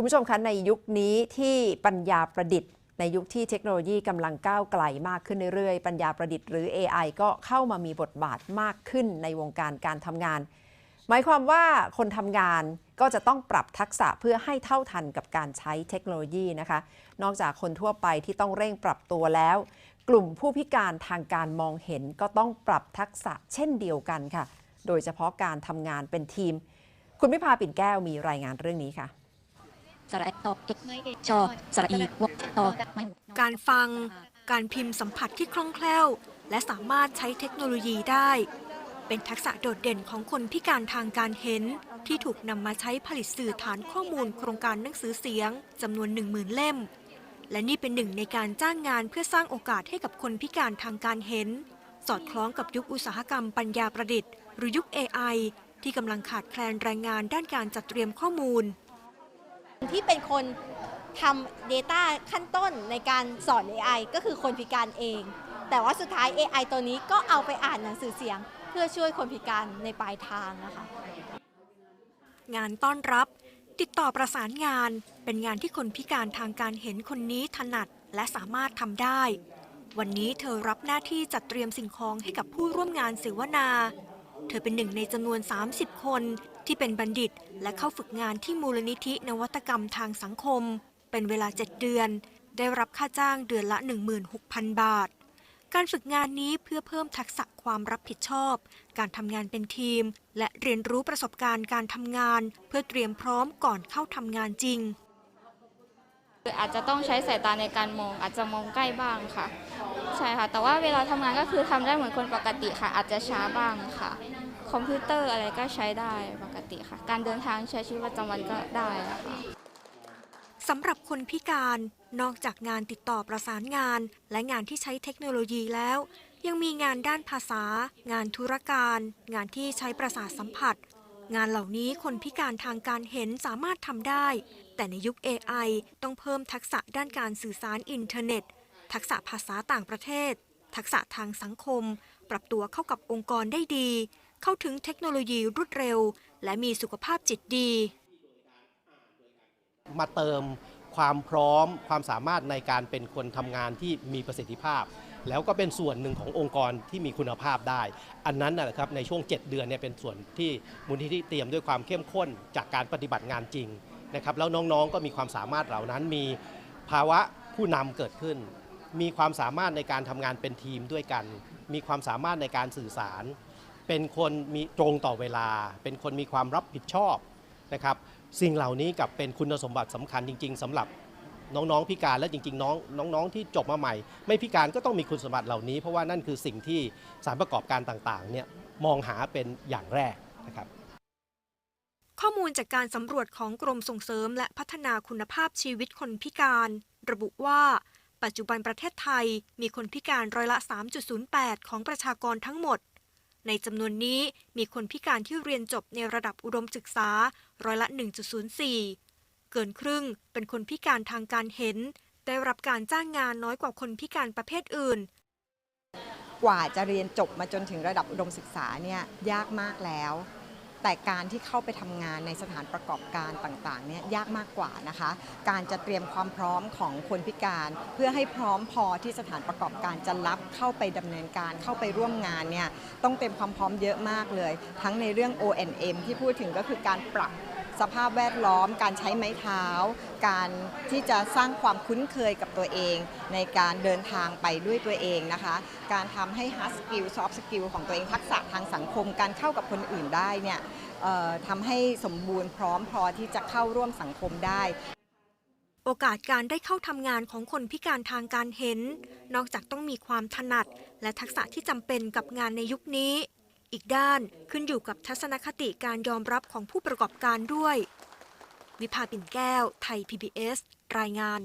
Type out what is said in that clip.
คุณผู้ชมคะในยุคนี้ที่ปัญญาประดิษฐ์ ในยุคที่เทคโนโลยีกำลังก้าวไกลมากขึ้นเรื่อยๆ ปัญญาประดิษฐ์หรือ AI ก็เข้ามามีบทบาทมากขึ้นในวงการการทำงาน หมายความว่าคนทำงานก็จะต้องปรับทักษะเพื่อให้เท่าทันกับการใช้เทคโนโลยีนะคะ นอกจากคนทั่วไปที่ต้องเร่งปรับตัวแล้ว กลุ่มผู้พิการทางการมองเห็นก็ต้องปรับทักษะเช่นเดียวกันค่ะ โดยเฉพาะการทำงานเป็นทีม คุณพิพาปิ่นแก้วมีรายงานเรื่องนี้ค่ะ สระตอกจุดชอสระอีวตอไม่การฟัง การพิมพ์สัมผัสที่คล่องแคล่ว และสามารถใช้เทคโนโลยีได้ เป็นทักษะโดดเด่นของคนพิการทางการเห็น ที่ถูกนำมาใช้ผลิตสื่อฐานข้อมูลโครงการหนังสือเสียงจำนวน10,000เล่ม และนี่เป็นหนึ่งในการจ้างงานเพื่อสร้างโอกาสให้กับคนพิการทางการเห็น สอดคล้องกับยุคอุตสาหกรรมปัญญาประดิษฐ์ หรือยุค AI ที่กำลังขาดแคลนแรงงานด้านการจัดเตรียมข้อมูล ที่เป็นคนทำ Data ขั้นต้นในการสอน AI ก็คือคนพิการเอง แต่ว่าสุดท้าย AI ตัวนี้ก็เอาไปอ่านหนังสือเสียง เพื่อช่วยคนพิการในปลายทางนะคะงานต้อนรับ ติดต่อประสานงาน เป็นงานที่คนพิการทางการเห็นคนนี้ถนัดและสามารถทำได้ วันนี้เธอรับหน้าที่จัดเตรียมสิ่งของให้กับผู้ร่วมงานเสวนา เธอเป็นหนึ่งในจำนวน 30 คนที่เป็นบัณฑิต และเข้าฝึกงานที่มูลนิธินวัตกรรมทางสังคม เป็นเวลา 7 เดือน ได้รับค่าจ้างเดือนละ 16,000 บาท การฝึกงานนี้เพื่อเพิ่มทักษะความรับผิดชอบ การทำงานเป็นทีม และเรียนรู้ประสบการณ์การทำงาน เพื่อเตรียมพร้อมก่อนเข้าทำงานจริงอาจจะต้องใช้สายตาในการมองอาจจะมองใกล้บ้างค่ะ ใช่ค่ะ แต่ว่าเวลาทำงานก็คือทำได้เหมือนคนปกติค่ะ อาจจะช้าบ้างค่ะ คอมพิวเตอร์อะไรก็ใช้ได้ปกติค่ะ การเดินทางใช้ชีวิตประจำวันก็ได้อะค่ะ สำหรับคนพิการนอกจากงานติดต่อประสานงาน และงานที่ใช้เทคโนโลยีแล้ว ยังมีงานด้านภาษา งานธุรการ งานที่ใช้ประสาทสัมผัส งานเหล่านี้คนพิการทางการเห็นสามารถทำได้ แต่ในยุค AI ต้องเพิ่มทักษะด้านการสื่อสารอินเทอร์เน็ต ทักษะภาษาต่างประเทศ ทักษะทางสังคม ปรับตัวเข้ากับองค์กรได้ดี เข้าถึงเทคโนโลยีรวดเร็ว และมีสุขภาพจิตดี มาเติมความพร้อมความสามารถในการเป็นคนทำงานที่มีประสิทธิภาพ แล้วก็เป็นส่วนหนึ่งขององค์กรที่มีคุณภาพได้ อันนั้นนะครับในช่วง 7 เดือนเนี่ยเป็นส่วนที่มูลนิธิเตรียมด้วยความเข้มข้นจากการปฏิบัติงานจริงนะครับแล้วน้องๆก็มีความสามารถเหล่านั้นมีภาวะผู้นำเกิดขึ้น มีความสามารถในการทำงานเป็นทีมด้วยกัน มีความสามารถในการสื่อสาร เป็นคนมีตรงต่อเวลา เป็นคนมีความรับผิดชอบนะครับ สิ่งเหล่านี้กับเป็นคุณสมบัติสำคัญจริง ๆสำหรับน้องๆพิการและจริงๆ น้องน้องๆที่จบมาใหม่ ไม่พิการก็ต้องมีคุณสมบัติเหล่านี้ เพราะว่านั่นคือสิ่งที่สารประกอบการต่างๆเนี่ยมองหาเป็นอย่างแรกนะครับข้อมูลจากการสำรวจของกรมส่งเสริมและพัฒนาคุณภาพชีวิตคนพิการ ระบุว่า ปัจจุบันประเทศไทยมีคนพิการร้อยละ 3.08 ของประชากรทั้งหมด ในจำนวนนี้มีคนพิการที่เรียนจบในระดับอุดมศึกษาร้อยละ 1.04 เกินครึ่งเป็นคนพิการทางการเห็น ได้รับการจ้างงานน้อยกว่าคนพิการประเภทอื่น กว่าจะเรียนจบมาจนถึงระดับอุดมศึกษาเนี่ยยากมากแล้ว แต่การที่เข้าไปทำงานในสถานประกอบการต่างๆเนี่ยยากมากกว่านะคะ การจะเตรียมความพร้อมของคนพิการ เพื่อให้พร้อมพอที่สถานประกอบการจะรับเข้าไปดำเนินการเข้าไปร่วมงานเนี่ยต้องเตรียมความพร้อมเยอะมากเลย ทั้งในเรื่อง O&M ที่พูดถึงก็คือการปรับ สภาพแวดล้อม การใช้ไม้เท้า การที่จะสร้างความคุ้นเคยกับตัวเอง ในการเดินทางไปด้วยตัวเองนะคะ การทำให้ hard skill soft skill ของตัวเองทักษะทางสังคม การเข้ากับคนอื่นได้เนี่ยทำให้สมบูรณ์พร้อมพอที่จะเข้าร่วมสังคมได้โอกาสการได้เข้าทำงานของคนพิการทางการเห็น นอกจากต้องมีความถนัด และทักษะที่จำเป็นกับงานในยุคนี้ อีกด้านขึ้นอยู่กับทัศนคติการยอมรับของผู้ประกอบการด้วย วิภาปิ่นแก้ว ไทย PBS รายงาน